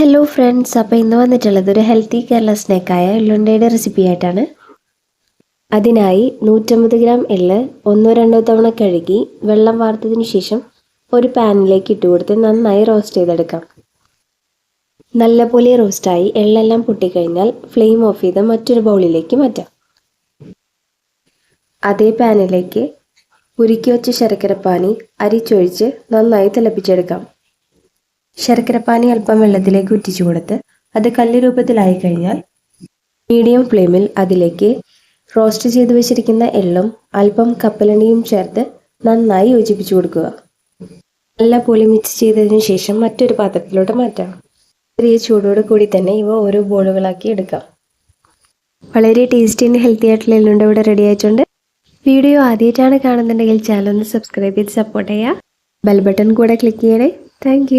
Hello friends അപ്പോൾ ഇന്ന് വന്നിട്ടുള്ളത് ഒരു ഹെൽത്തി കേരള സ്നാക്കായ എള്ളുണ്ടയുടെ റെസിപ്പി ആയിട്ടാണ്. അതിനായി നൂറ്റമ്പത് ഗ്രാം എള്ള് ഒന്നോ രണ്ടോ തവണ കഴുകി വെള്ളം വാർത്തതിന് ശേഷം ഒരു പാനിലേക്ക് ഇട്ട് കൊടുത്ത് നന്നായി റോസ്റ്റ് ചെയ്തെടുക്കാം. നല്ലപോലെ റോസ്റ്റായി എള്ളെല്ലാം പൊട്ടിക്കഴിഞ്ഞാൽ ഫ്ലെയിം ഓഫ് ചെയ്ത് മറ്റൊരു ബൗളിലേക്ക് മാറ്റാം. അതേ പാനിലേക്ക് ഉരുക്കി വെച്ച ശർക്കരപ്പാനി അരിച്ചൊഴിച്ച് നന്നായി തിളപ്പിച്ചെടുക്കാം. ശർക്കരപ്പാനി അല്പം വെള്ളത്തിലേക്ക് ഉറ്റിച്ചു കൊടുത്ത് അത് കല്ല് രൂപത്തിലായി കഴിഞ്ഞാൽ മീഡിയം ഫ്ലെയിമിൽ അതിലേക്ക് റോസ്റ്റ് ചെയ്ത് വെച്ചിരിക്കുന്ന എള്ളും അല്പം കപ്പലണ്ടിയും ചേർത്ത് നന്നായി യോജിപ്പിച്ചു കൊടുക്കുക. നല്ല പൊളി മിക്സ് ചെയ്തതിനു ശേഷം മറ്റൊരു പാത്രത്തിലോട്ട് മാറ്റാം. ചെറിയ ചൂടോട് കൂടി തന്നെ ഇവ ഓരോ ബോളുകളാക്കി എടുക്കാം. വളരെ ടേസ്റ്റി ആൻഡ് ഹെൽത്തി ആയിട്ടുള്ള എള്ളുണ്ട ഇവിടെ റെഡി ആയിട്ടുണ്ട്. വീഡിയോ ആദ്യമായിട്ടാണ് കാണുന്നുണ്ടെങ്കിൽ ചാനൽ ഒന്ന് സബ്സ്ക്രൈബ് ചെയ്ത് സപ്പോർട്ട് ചെയ്യുക. ബെൽ ബട്ടൺ കൂടെ ക്ലിക്ക് ചെയ്യണേ. താങ്ക്